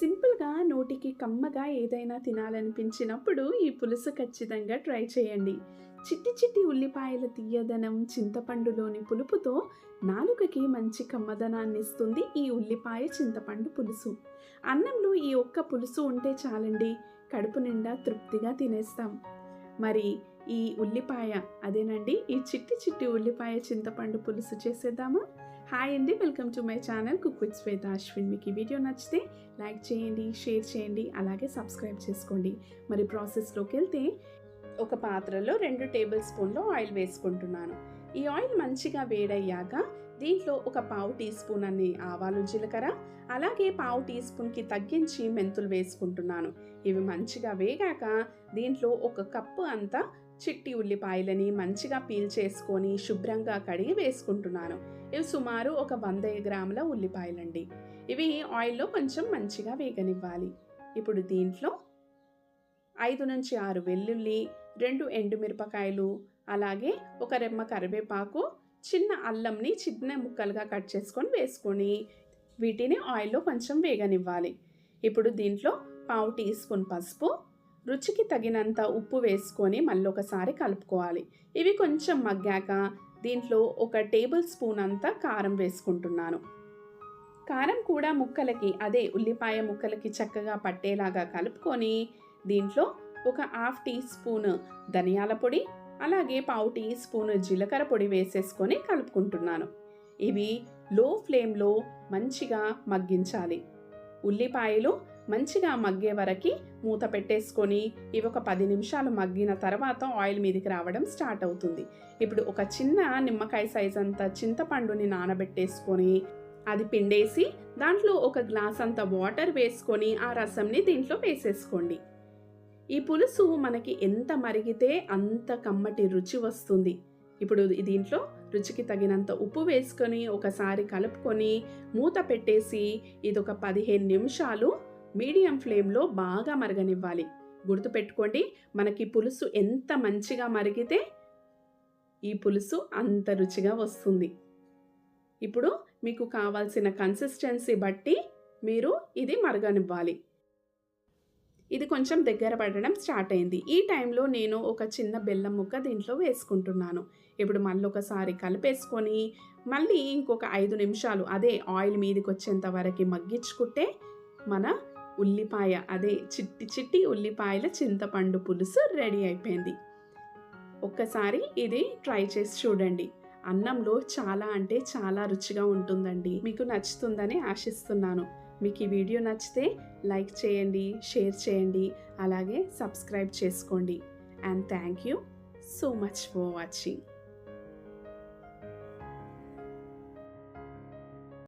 సింపుల్గా నోటికి కమ్మగా ఏదైనా తినాలనిపించినప్పుడు ఈ పులుసు ఖచ్చితంగా ట్రై చేయండి. చిట్టి చిట్టి ఉల్లిపాయల తీయదనం చింతపండులోని పులుపుతో నాలుకకి మంచి కమ్మదనాన్ని ఇస్తుంది ఈ ఉల్లిపాయ చింతపండు పులుసు. అన్నంలో ఈ ఒక్క పులుసు ఉంటే చాలండి కడుపు నిండా తృప్తిగా తినేస్తాం. మరి ఈ ఉల్లిపాయ అదేనండి ఈ చిట్టి చిట్టి ఉల్లిపాయ చింతపండు పులుసు చేసేద్దామా? హాయ్ అండి welcome to my channel cook with Shweta Ashwin మీకు ఈ వీడియో నచ్చితే లైక్ చేయండి షేర్ చేయండి అలాగే సబ్స్క్రైబ్ చేసుకోండి. మరి ప్రాసెస్లోకి వెళ్తే ఒక పాత్రలో రెండు టేబుల్ స్పూన్లు ఆయిల్ వేసుకుంటున్నాను. ఈ ఆయిల్ మంచిగా వేడయ్యాక దీంట్లో ఒక పావు టీ స్పూన్ అన్ని ఆవాలు జీలకర్ర అలాగే పావు టీ స్పూన్కి తగ్గించి మెంతులు వేసుకుంటున్నాను. ఇవి మంచిగా వేగాక దీంట్లో ఒక కప్పు అంతా చిట్టి ఉల్లిపాయలని మంచిగా పీల్ చేసుకొని శుభ్రంగా కడిగి వేసుకుంటున్నాను. ఇవి సుమారు ఒక వంద గ్రాముల ఉల్లిపాయలండి. ఇవి ఆయిల్లో కొంచెం మంచిగా వేగనివ్వాలి. ఇప్పుడు దీంట్లో ఐదు నుంచి ఆరు వెల్లుల్లి రెండు ఎండుమిరపకాయలు అలాగే ఒక రెమ్మ కరివేపాకు చిన్న అల్లంని చిన్న ముక్కలుగా కట్ చేసుకొని వేసుకొని వీటిని ఆయిల్లో కొంచెం వేగనివ్వాలి. ఇప్పుడు దీంట్లో పావు టీ స్పూన్ పసుపు రుచికి తగినంత ఉప్పు వేసుకొని మళ్ళీ ఒకసారి కలుపుకోవాలి. ఇవి కొంచెం మగ్గాక దీంట్లో ఒక టేబుల్ స్పూన్ అంతా కారం వేసుకుంటున్నాను. కారం కూడా ముక్కలకి అదే ఉల్లిపాయ ముక్కలకి చక్కగా పట్టేలాగా కలుపుకొని దీంట్లో ఒక హాఫ్ టీ స్పూన్ ధనియాల పొడి అలాగే పావు టీ స్పూన్ జీలకర్ర పొడి వేసేసుకొని కలుపుకుంటున్నాను. ఇవి లో ఫ్లేమ్లో మంచిగా మగ్గించాలి. ఉల్లిపాయలు మంచిగా మగ్గే వరకు మూత పెట్టేసుకొని ఇవి ఒక పది నిమిషాలు మగ్గిన తర్వాత ఆయిల్ మీదకి రావడం స్టార్ట్ అవుతుంది. ఇప్పుడు ఒక చిన్న నిమ్మకాయ సైజ్ అంత చింతపండుని నానబెట్టేసుకొని అది పిండేసి దాంట్లో ఒక గ్లాస్ అంత వాటర్ వేసుకొని ఆ రసంని దీంట్లో వేసేసుకోండి. ఈ పులుసు మనకి ఎంత మరిగితే అంత కమ్మటి రుచి వస్తుంది. ఇప్పుడు దీంట్లో రుచికి తగినంత ఉప్పు వేసుకొని ఒకసారి కలుపుకొని మూత పెట్టేసి ఇది ఒక పదిహేను నిమిషాలు మీడియం ఫ్లేమ్లో బాగా మరగనివ్వాలి. గుర్తుపెట్టుకోండి మనకి పులుసు ఎంత మంచిగా మరిగితే ఈ పులుసు అంత రుచిగా వస్తుంది. ఇప్పుడు మీకు కావాల్సిన కన్సిస్టెన్సీ బట్టి మీరు ఇది మరగనివ్వాలి. ఇది కొంచెం దగ్గర పడడం స్టార్ట్ అయింది. ఈ టైంలో నేను ఒక చిన్న బెల్లం ముక్క దీంట్లో వేసుకుంటున్నాను. ఇప్పుడు మళ్ళీ ఒకసారి కలిపేసుకొని మళ్ళీ ఇంకొక ఐదు నిమిషాలు అదే ఆయిల్ మీదకి వచ్చేంత వరకు మగ్గించుకుంటే మన ఉల్లిపాయ అదే చిట్టి చిట్టి ఉల్లిపాయల చింతపండు పులుసు రెడీ అయిపోయింది. ఒక్కసారి ఇది ట్రై చేసి చూడండి. అన్నంలో చాలా అంటే చాలా రుచిగా ఉంటుందండి. మీకు నచ్చుతుందని ఆశిస్తున్నాను. మీకు ఈ వీడియో నచ్చితే లైక్ చేయండి షేర్ చేయండి అలాగే సబ్స్క్రైబ్ చేసుకోండి. And thank you so much for watching.